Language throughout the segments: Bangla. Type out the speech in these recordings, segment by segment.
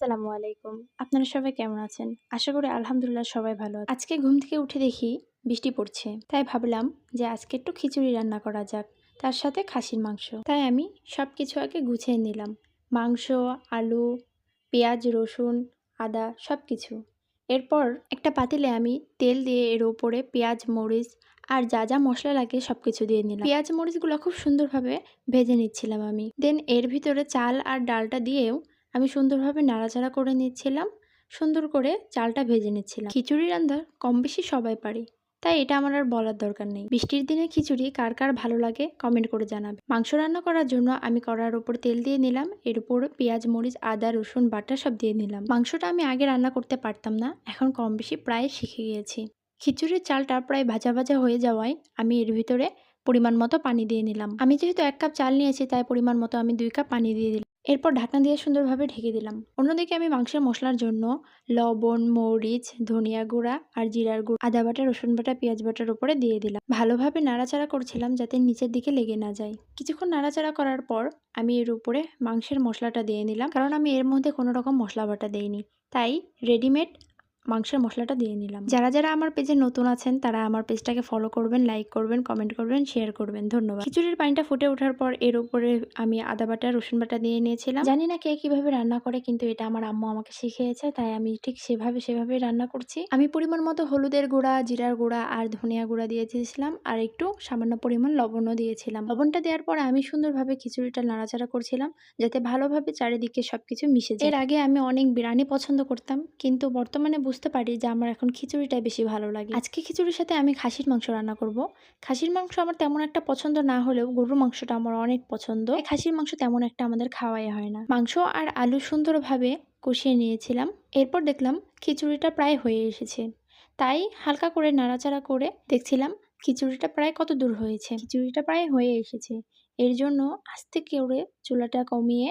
আসসালামু আলাইকুম। আপনারা সবাই কেমন আছেন? আশা করি আলহামদুলিল্লাহ সবাই ভালো আজকে ঘুম থেকে উঠে দেখি বৃষ্টি পড়ছে। তাই ভাবলাম যে আজকে একটু খিচুড়ি রান্না করা যাক, তার সাথে খাসির মাংস। তাই আমি সব কিছু আগে গুছিয়ে নিলাম। মাংস, আলু, পেঁয়াজ, রসুন, আদা সব কিছু এরপর একটা পাতিলে আমি তেল দিয়ে এর উপরে পেঁয়াজ, মরিচ আর যা যা মশলা লাগে সব কিছু দিয়ে নিলাম। পেঁয়াজ, মরিচগুলো খুব সুন্দরভাবে ভেজে নিচ্ছিলাম আমি। দেন এর ভিতরে চাল আর ডালটা দিয়েও আমি সুন্দরভাবে নাড়াচাড়া করে নিচ্ছিলাম, সুন্দর করে চালটা ভেজে নিচ্ছিলাম। খিচুড়ি রান্না কম বেশি সবাই পারি, তাই এটা আমার আর বলার দরকার নেই। বৃষ্টির দিনে খিচুড়ি কার কার ভালো লাগে কমেন্ট করে জানাবে। মাংস রান্না করার জন্য আমি কড়ার উপর তেল দিয়ে নিলাম, এর উপর পেঁয়াজ, মরিচ, আদা, রসুন, বাটা সব দিয়ে নিলাম। মাংসটা আমি আগে রান্না করতে পারতাম না, এখন কম বেশি প্রায় শিখে গিয়েছি। খিচুড়ির চালটা প্রায় ভাজা ভাজা হয়ে যাওয়ায় আমি এর ভিতরে পরিমাণ মতো পানি দিয়ে নিলাম। আমি যেহেতু এক কাপ চাল নিয়েছি, তাই পরিমাণ মতো আমি দুই কাপ পানি দিয়ে দিলাম। এরপর ঢাকনা দিয়ে সুন্দরভাবে ঢেকে দিলাম। অন্যদিকে আমি মাংসের মশলার জন্য লবণ, মরিচ, ধনিয়া গুঁড়া আর জিরার গুঁড়ো, আদা বাটা, রসুন বাটা, পেঁয়াজ বাটার উপরে দিয়ে দিলাম। ভালোভাবে নাড়াচাড়া করছিলাম যাতে নিচের দিকে লেগে না যায়। কিছুক্ষণ নাড়াচাড়া করার পর আমি এর উপরে মাংসের মশলাটা দিয়ে নিলাম, কারণ আমি এর মধ্যে কোনো রকম মশলা বাটা দেইনি। তাই রেডিমেড মাংসের মশলাটা দিয়ে নিলাম। যারা যারা আমার পেজে নতুন আছেন, তারা আমার পেজটাকে ফলো করবেন লাইক করবেন কমেন্ট করবেন শেয়ার করবেন। ধন্যবাদ। খিচুড়ির পানিটা ফুটে ওঠার পর এর উপরে আমি আদা বাটা, রসুন বাটা দিয়ে নিয়েছিলাম। জানি না কে কীভাবে রান্না করে, কিন্তু এটা আমার আম্মু আমাকে শিখিয়েছে, তাই আমি ঠিক সেভাবে সেভাবে রান্না করছি। আমি পরিমাণ মতো হলুদের গুঁড়া, জিরার গুঁড়া আর ধনিয়া গুঁড়া দিয়ে দিয়েছিলাম, আর একটু সামান্য পরিমাণ লবণও দিয়েছিলাম। লবণটা দেওয়ার পর আমি সুন্দরভাবে খিচুড়িটা নাড়াচাড়া করছিলাম, যাতে ভালোভাবে চারিদিকে সবকিছু মিশে যায়। এর আগে আমি অনেক বিরিয়ানি পছন্দ করতাম, কিন্তু বর্তমানে বুঝতে পারি যে আমার এখন খিচুড়িটাই বেশি ভালো লাগে। আজকে খিচুড়ির সাথে আমি খাসির মাংস রান্না করব। খাসির মাংস আমার তেমন একটা পছন্দ না হলেও গরুর মাংসটা আমার অনেক পছন্দ। খাসির মাংস তেমন একটা আমাদের খাওয়াই হয় না। মাংস আর আলু সুন্দরভাবে কষিয়ে নিয়েছিলাম। এরপর দেখলাম খিচুড়িটা প্রায় হয়ে এসেছে। তাই হালকা করে নাড়াচাড়া করে দেখছিলাম খিচুড়িটা প্রায় কত দূর হয়েছে। খিচুড়িটা প্রায় হয়ে এসেছে। এর জন্য আস্তে করে চুলাটা কমিয়ে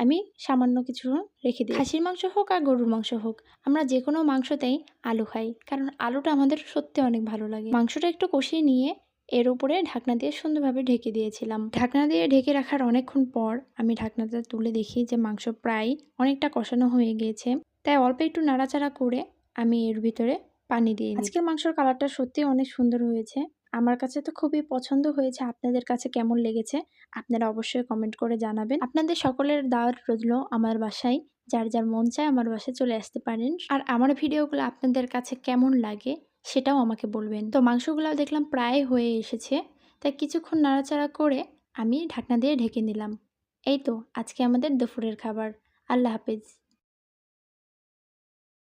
আমি সামান্য কিছু রেখে দিই। খাসির মাংস হোক আর গরুর মাংস হোক আমরা যে কোনো মাংসতেই আলু খাই কারণ আলুটা আমাদের সত্যি অনেক ভালো লাগে। মাংসটা একটু কষিয়ে নিয়ে এর উপরে ঢাকনা দিয়ে সুন্দরভাবে ঢেকে দিয়েছিলাম। ঢাকনা দিয়ে ঢেকে রাখার অনেকক্ষণ পর আমি ঢাকনাটা তুলে দেখি যে মাংস প্রায় অনেকটা কষানো হয়ে গিয়েছে। তাই অল্প একটু নাড়াচাড়া করে আমি এর ভিতরে পানি দিয়ে আজকের মাংসর কালারটা সত্যি অনেক সুন্দর হয়েছে। আমার কাছে তো খুবই পছন্দ হয়েছে। আপনাদের কাছে কেমন লেগেছে? আপনারা অবশ্যই কমেন্ট করে জানাবেন। আপনাদের সকলের দাওয়াত রইল আমার বাসায়। যার যার মন চায় আমার বাসায় চলে আসতে পারেন। আর আমার ভিডিওগুলো আপনাদের কাছে কেমন লাগে সেটাও আমাকে বলবেন। তো মাংসগুলো দেখলাম প্রায় হয়ে এসেছে। তাই কিছুক্ষণ নাড়াচাড়া করে আমি ঢাকনা দিয়ে ঢেকে নিলাম। এই তো, আজকে আমাদের দুপুরের খাবার। আল্লাহ হাফেজ।